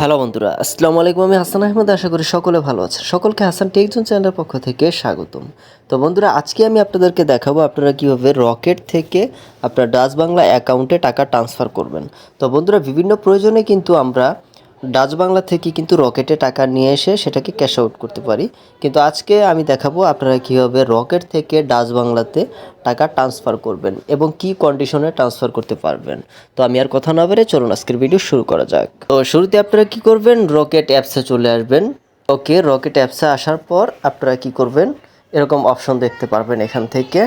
Hello বন্ধুরা, আসসালামু আলাইকুম। আমি হাসান আহমেদ, আশা করি সকলে ভালো আছে সকলকে হাসান টেকজন চ্যানেলের পক্ষ থেকে স্বাগতম। তো বন্ধুরা, আজকে আমি আপনাদেরকে দেখাবো আপনারা কীভাবে রকেট থেকে আপনার ডাচ বাংলা অ্যাকাউন্টে টাকা ট্রান্সফার করবেন। তো বন্ধুরা, বিভিন্ন প্রয়োজনে কিন্তু আমরা ডাচ বাংলা থেকে কিন্তু রকেটে টাকা নিয়ে এসে সেটাকে ক্যাশ আউট করতে পারি। কিন্তু আজকে আমি দেখাবো আপনারা কীভাবে রকেট থেকে ডাচ বাংলাতে টাকা ট্রান্সফার করবেন এবং কি কন্ডিশনে ট্রান্সফার করতে পারবেন। তো আমি আর কথা না বেড়ে চলুন আজকের ভিডিও শুরু করা যাক। তো শুরুতে আপনারা কি করবেন? রকেট অ্যাপসে চলে আসবেন। ওকে রকেট অ্যাপসে আসার পর আপনারা কি করবেন? এরকম অপশন দেখতে পারবেন এখান থেকে।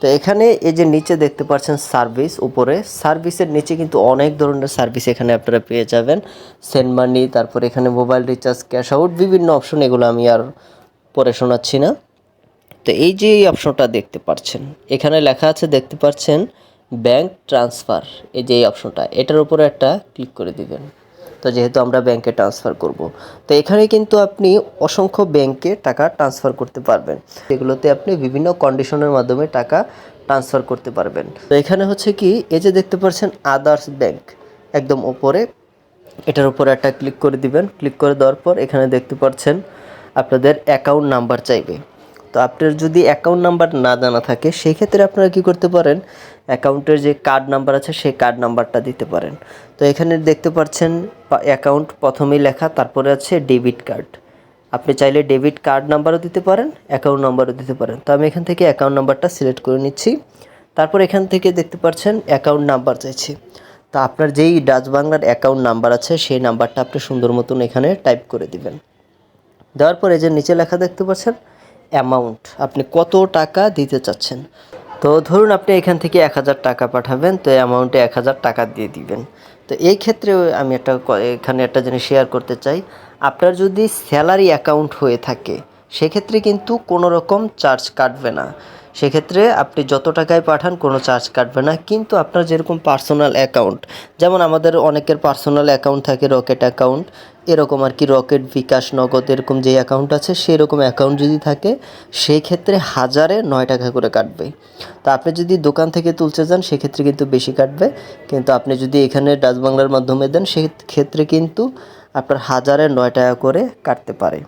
তো এখানে এই যে নিচে দেখতে পাচ্ছেন সার্ভিস, উপরে সার্ভিসের নিচে কিন্তু অনেক ধরনের সার্ভিস এখানে আপনারা পেয়ে যাবেন। সেন্ড মানি, তারপর এখানে মোবাইল রিচার্জ, ক্যাশ আউট, বিভিন্ন অপশন, এগুলো আমি আর পরে শোনাচ্ছি না। তো এই যে এই অপশনটা দেখতে পাচ্ছেন, এখানে লেখা আছে দেখতে পাচ্ছেন, ব্যাংক ট্রান্সফার, এই যে এই অপশনটা, এটার উপরে একটা ক্লিক করে দিবেন। তো যেহেতু আমরা ব্যাংকে ট্রান্সফার করব। তো এখানে কিন্তু আপনি অসংখ্য ব্যাংকে টাকা ট্রান্সফার করতে পারবেন। এগুলোতে আপনি বিভিন্ন কন্ডিশনের মাধ্যমে টাকা ট্রান্সফার করতে পারবেন। তো এখানে হচ্ছে কি, এই যে দেখতে পাচ্ছেন আদার্স ব্যাংক একদম উপরে। এটার উপরে একটা ক্লিক করে দিবেন। ক্লিক করে দেওয়ার পর এখানে দেখতে পাচ্ছেন আপনাদের অ্যাকাউন্ট নাম্বার চাইবে। তো আপনার যদি অ্যাকাউন্ট নাম্বার না জানা থাকে সেই ক্ষেত্রে আপনারা কি করতে পারেন? অ্যাকাউন্টের যে কার্ড নাম্বার আছে, সেই কার্ড নাম্বারটা দিতে পারেন। তো এখানে দেখতে পাচ্ছেন অ্যাকাউন্ট প্রথমেই লেখা, তারপরে আছে ডেবিট কার্ড আপনি চাইলে ডেবিট কার্ড নাম্বারও দিতে পারেন অ্যাকাউন্ট নাম্বারও দিতে পারেন। তো আমি এখান থেকে অ্যাকাউন্ট নাম্বারটা সিলেক্ট করে নিচ্ছি। তারপর এখান থেকে দেখতে পাচ্ছেন অ্যাকাউন্ট নাম্বার চাইছি। তো আপনার যেই ডাচ বাংলার অ্যাকাউন্ট নাম্বার আছে, সেই নাম্বারটা আপনি সুন্দর মতন এখানে টাইপ করে দিবেন। দেওয়ার পরে যে নিচে লেখা দেখতে পাচ্ছেন অ্যামাউন্ট আপনি কত টাকা দিতে চাচ্ছেন? তো ধরুন আপনি এখান থেকে এক হাজার টাকা পাঠাবেন, তো অ্যামাউন্টে এক হাজার টাকা দিয়ে দিবেন। তো এই ক্ষেত্রে আমি একটা এখানে একটা জিনিস শেয়ার করতে চাই। আপনার যদি স্যালারি অ্যাকাউন্ট হয়ে থাকে সেক্ষেত্রে কিন্তু কোনো রকম চার্জ কাটবে না। সেক্ষেত্রে আপনি যত টাকায় পাঠান কোনো চার্জ কাটবে না। কিন্তু আপনার যেরকম পার্সোনাল অ্যাকাউন্ট, যেমন আমাদের অনেকের পার্সোনাল অ্যাকাউন্ট থাকে রকেট অ্যাকাউন্ট, এরকম আর কি রকেট, বিকাশ, নগদ এরকম যে অ্যাকাউন্ট আছে সেই রকম অ্যাকাউন্ট যদি থাকে সেই ক্ষেত্রে হাজারে নয় টাকা করে কাটবে। তো আপনি যদি দোকান থেকে তুলতে যান, সেক্ষেত্রে কিন্তু বেশি কাটবে। কিন্তু আপনি যদি এখানে ডাচ বাংলার মাধ্যমে দেন, সেক্ষেত্রে কিন্তু আপনার হাজারে নয় টাকা করে কাটতে পারে।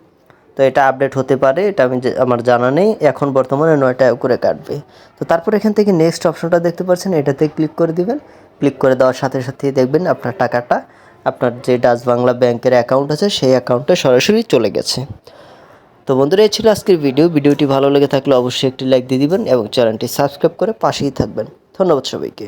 তো এটা আপডেট হতে পারে, এটা আমি আমার জানা নেই। এখন বর্তমানে নয় টাকা করে কাটবে। তো তারপর এখান থেকে নেক্সট অপশনটা দেখতে পাচ্ছেন, এটাতে ক্লিক করে দিবেন। ক্লিক করে দেওয়ার সাথে সাথে দেখবেন আপনার টাকাটা, আপনার যে ডাচ বাংলা ব্যাংকের অ্যাকাউন্ট আছে, সেই অ্যাকাউন্টে সরাসরি চলে গেছে। তো বন্ধুরা, এই ছিল আজকের ভিডিও ভিডিওটি ভালো লেগে থাকলে অবশ্যই একটি লাইক দিয়ে দিবেন এবং চ্যানেলটি সাবস্ক্রাইব করে পাশেই থাকবেন। ধন্যবাদ সবাইকে।